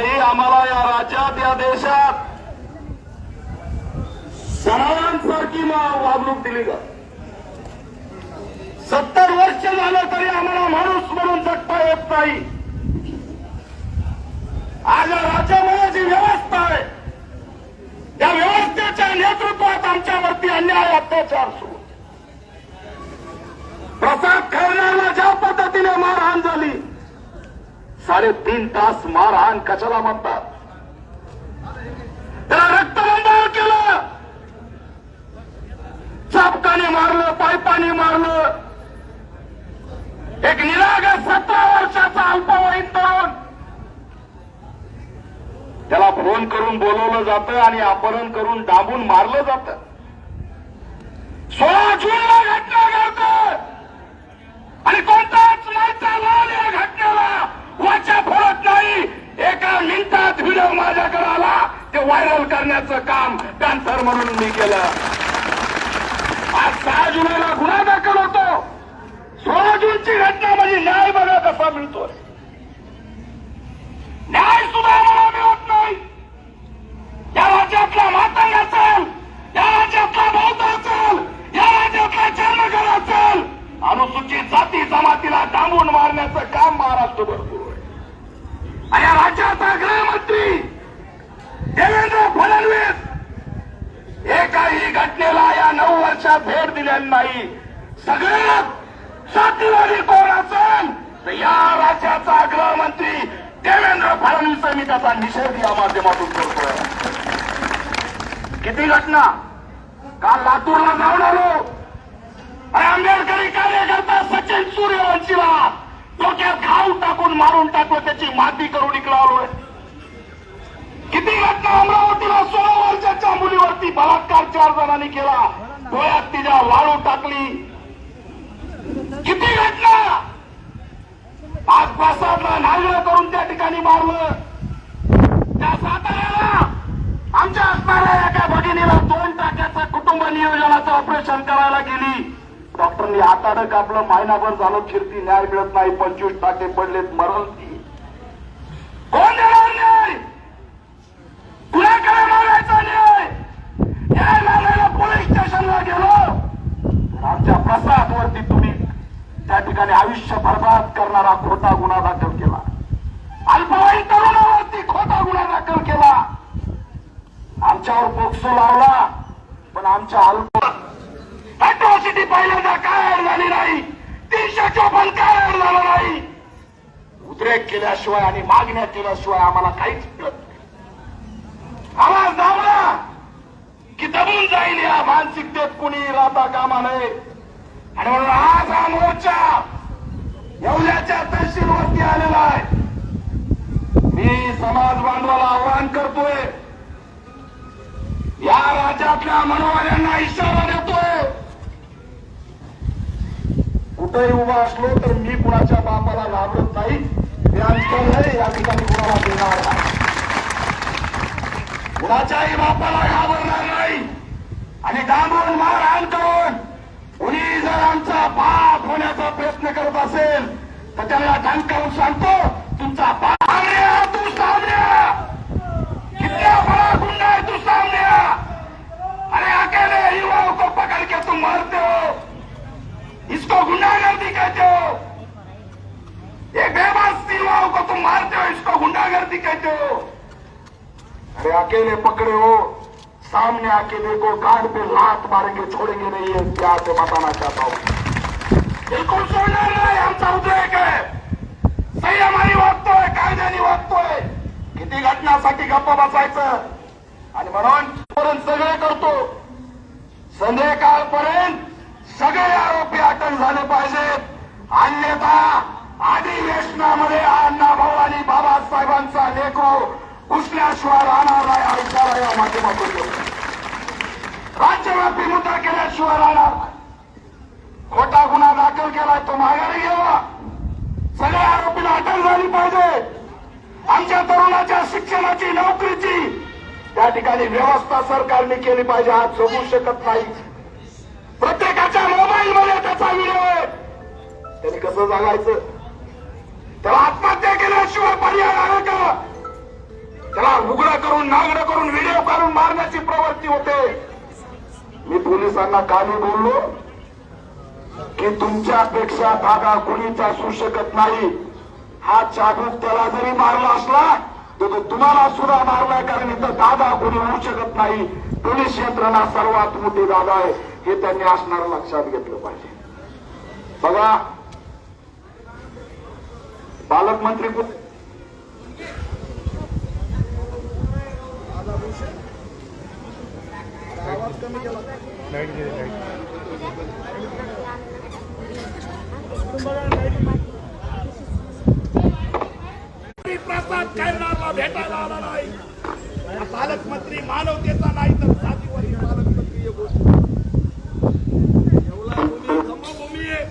तरी आम्हाला या राज्यात या देशात सणांसारखी वागणूक दिली का सत्तर वर्ष झालं तरी आम्हाला माणूस म्हणून जगता येत नाही. आज या राज्यामध्ये जी व्यवस्था आहे त्या व्यवस्थेच्या नेतृत्वात आमच्यावरती अन्याय अत्याचार सुरू प्रसाद खैरनारला ज्या पद्धतीने मारहाण झाली साडेतीन तास मारहाण कशाला म्हणतात? त्याला रक्तबंधार केलं. चापकाने मारलं पायपाने मारलं. एक निराग सतरा वर्षाचा अल्पवयीन तरुण. त्याला फोन करून बोलवलं जातं आणि अपहरण करून डांबून मारलं जातं. सोळा जूनला घटना घडतं आणि कोणताच माणसा लाल या घटनेला वाचा फोडत नाही एका मिनिटात व्हिडिओ माझ्याकडे आला ते व्हायरल करण्याचं काम डान्सर म्हणून मी केलं. आज सहा जुलैला गुन्हा दाखल होतो. सोळा जूनची घटना म्हणजे न्याय बघा कसा मिळतोय. न्याय सुद्धा मला मिळत नाही. या राज्यातला दिलेली नाही. सगळ्यात साथीवादी कोण असेल तर या राज्याचा गृहमंत्री देवेंद्र फडणवीस मी त्याचा निषेध या माध्यमातून करतोय. किती घटना? काल लातूरला जाऊन आलो अरे आंबेडकरी कार्यकर्ता सचिन सूर्यवंशीला डोक्यात घाव टाकून मारून टाकलो त्याची माती करून इकडं आलोय. किती घटना अमरावतीला सोळा वर्षाच्या मुलीवरती बलात्कार चार जणांनी केला. डोळ्यात तिच्या वाळू टाकली. किती घटना? आज प्रसादला करून त्या ठिकाणी मारलं. त्या साताऱ्याला आमच्या असणाऱ्या एका भगिनीला दोन टाक्याचं कुटुंब नियोजनाचं ऑपरेशन करायला गेली. डॉक्टरनी हातानं कापलं महिनाभर झालं फिरती न्याय मिळत नाही पंचवीस टाके पडलेत मरल ती कोण देणार न्याय कुणाकडे मागायचा न्याय न्याय मागायला पोलीस स्टेशनला गेलो तर आमच्या प्रसादवरती तुम्ही त्या ठिकाणी आयुष्य बर्बाद करणारा खोटा गुन्हा दाखल केला. अल्पवयीन तरुणावरती खोटा गुन्हा दाखल केला. आमच्यावर पोक्सो लावला पण आमच्या अल्प अट्रॉसिटी पहिल्यांदा काय अड झाली नाही. तीनशे चोपन्न काय अड झालं नाही. उद्रेक केल्याशिवाय आणि मागण्या केल्याशिवाय आम्हाला काहीच मिळत नाही. आवाज दाबला की दबून जाईल या मानसिकतेत कुणी राहता कामा नये. आणि म्हणून आज हा मोर्चा येवल्याच्या तहसीलवरती आलेला आहे. मी समाज बांधवाला आवाहन करतोय या राज्यातल्या मनोवाल्यांना इशारा देतोय. कुठेही उभा असलो तर मी कुणाच्या बापाला घाबरत नाही. मी अंतर या ठिकाणी कुणाला देणार नाही. कुणाच्याही बापाला घाबरणार नाही. आणि डांबून मारहाण करून कुणी जर आमचा बाप दाखवण्याचा प्रयत्न करत असेल तर त्यांना ठणकावून सांगतो तुमचा तू सामन्या. कितना बड़ा गुंडा है तू सामन्या. अरे अकेले युवाओं को पकड़ के तुम मारते हो. इसको गुंडागर्दी कहते हो. ये बेबस युवाओं को तुम मारते हो इसको गुंडागर्दी कहते हो. अरे अकेले पकड़े हो. सामने आके देखो गार्ड पे लात मारेंगे छोड़ेंगे नहीं है प्यार से बताना चाहता हूं। बिल्कुल सोडणार नाही आमचा उद्रेक आहे संयमाने वागतोय कायद्याने वागतोय. किती घटनासाठी गप्प बसायचं? आणि म्हणून पर्यंत सगळे करतो. संध्याकाळपर्यंत सगळे आरोपी अटक झाले पाहिजेत. अन्यथा अधिवेशनामध्ये अण्णा भाऊ आणि बाबासाहेबांचा लेखो घुसल्याशिवाय राहणार नाही हा इशारा या माध्यमातून राज्यव्यापी मुद्दा केल्याशिवाय राहणार नाही खोटा गुन्हा दाखल केलाय तो माघारी घ्यावा सगळ्या आरोपीला अटक झाली पाहिजे. आमच्या तरुणाच्या शिक्षणाची नोकरीची. त्या ठिकाणी व्यवस्था सरकारने केली पाहिजे आज जगू शकत नाही. प्रत्येकाच्या मोबाईल मध्ये त्याचा व्हिडिओ आहे. त्यांनी कसं जगायचं? त्याला आत्महत्या केल्याशिवाय पर्याय आहे का? त्याला उघडं करून नागडं करून व्हिडिओ काढून मारण्याची प्रवृत्ती होते. मी पोलिसांना काली बोललो. की तुमच्यापेक्षा धागा कुणीच असू शकत नाही. हा चाबूक त्याला जरी मारला असला तर तो तुम्हाला सुद्धा मारलाय कारण इथं दादा कोणी होऊ शकत नाही. पोलीस यंत्रणा सर्वात मोठी दादा आहे. हे त्यांनी असणार लक्षात घेतलं पाहिजे. बघा. पालकमंत्री कुठे प्रसाद करणारा भेटायला आला नाही. पालकमंत्री मानवतेचा नाही तर जातीवरील पालकमंत्री भूमी आहे.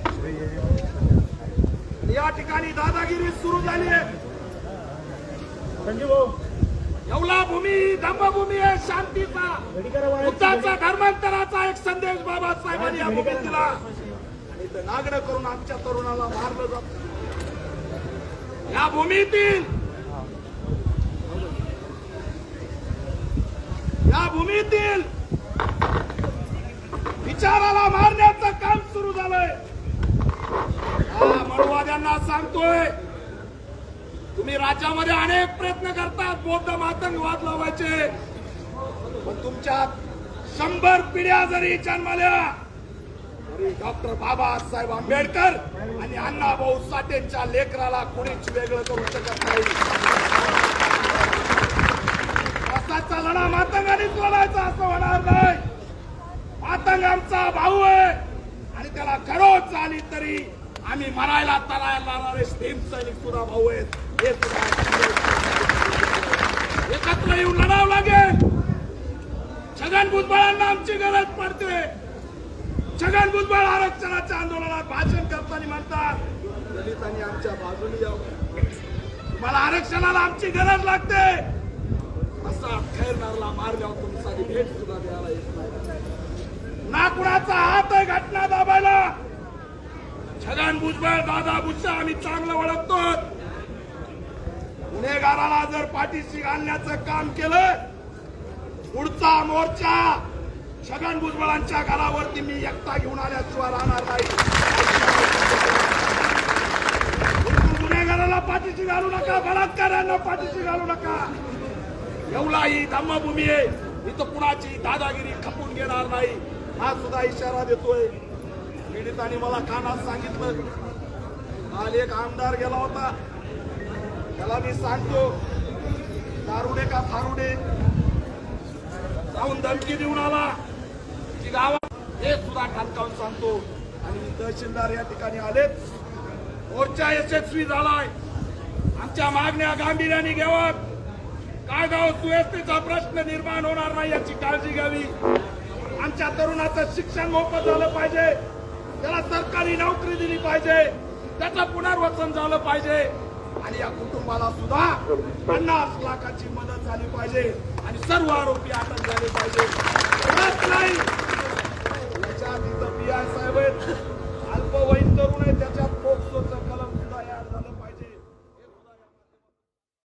या ठिकाणी दादागिरी सुरू झाली आहे. एवढा भूमी धम्मभूमी आहे शांतीचा. बुद्धाचा धर्मांतराचा एक संदेश बाबासाहेबांनी या भूमीत दिला. आणि नागडं करून आमच्या तरुणाला मारलं जात. या भूमीतील या भूमीतील विचाराला मारण्याचं काम सुरू झालंय. हा मनुवाद्यांना सांगतोय तुम्ही राज्यामध्ये अनेक प्रयत्न करतात बौद्ध मातंगवाद लावायचे. पण तुमच्या शंभर पिढ्या जरी जन्मल्या तरी डॉक्टर बाबासाहेब आंबेडकर आणि अण्णाभाऊ साठेंच्या लेकराला कोणीच वेगळं करू शकत नाही. आजचा लढा मातंगानेच लढायचा असं होणार नाही. मातंग आमचा भाऊ आहे. आणि त्याला खरोच झाली तरी आम्ही मरायला तरायला लागणारे स्टेम सैनिक सुद्धा भाऊ आहेत. हे सुद्धा एकत्र येऊन लढावं लागेल. छगन भुजबळांना आमची गरज पडते. छगन भुजबळ आरक्षणाच्या आंदोलनात भाषण करताना म्हणतात दलितांनी आमच्या बाजूने यावं. मला आरक्षणाला आमची गरज लागते. असा खैरनारला मारल्यावर तुमचा भेट सुद्धा द्यायला येत नाही. ना कुणाचा हात आहे घटना दाबायला. छगन भुजबळ दादा भुजबळ आम्ही चांगलं ओळखतो. गुन्हेगाराला जर पाठीशी घालण्याचं काम केलं पुढचा मोर्चा छगन भुजबळांच्या घरावरती मी एकटा घेऊन आल्याशिवाय राहणार नाही. गुन्हेगाराला पाठीशी घालू नका बलात्कारांना पाठीशी घालू नका. एवढा ही धम्मभूमी आहे इथं कुणाची दादागिरी खपून घेणार नाही हा सुद्धा इशारा देतोय. पीडितांनी मला कानात सांगितलं. काल एक आमदार गेला होता. त्याला मी सांगतो दारुडे का फारुडे? जाऊन धमकी देऊन आला. की गावात हे सुद्धा खालकावून सांगतो. आणि तहसीलदार या ठिकाणी आलेत. मोर्चा यशस्वी झालाय. आमच्या मागण्या गांभीर्याने घ्याव्यात काय गाव सुव्यवस्थेचा प्रश्न निर्माण होणार नाही याची काळजी घ्यावी. आमच्या तरुणाचं शिक्षण मोफत झालं पाहिजे. त्याला सरकारी नोकरी दिली पाहिजे. त्याचं पुनर्वसन झालं पाहिजे. आणि या कुटुंबाला सुद्धा पन्नास लाखाची मदत झाली पाहिजे. आणि सर्व आरोपी अटक झाले पाहिजे. त्याच्या नाही. याच्या तिथं पी आय साहेब आहेत. अल्पवयीन तरुण आहे त्याच्या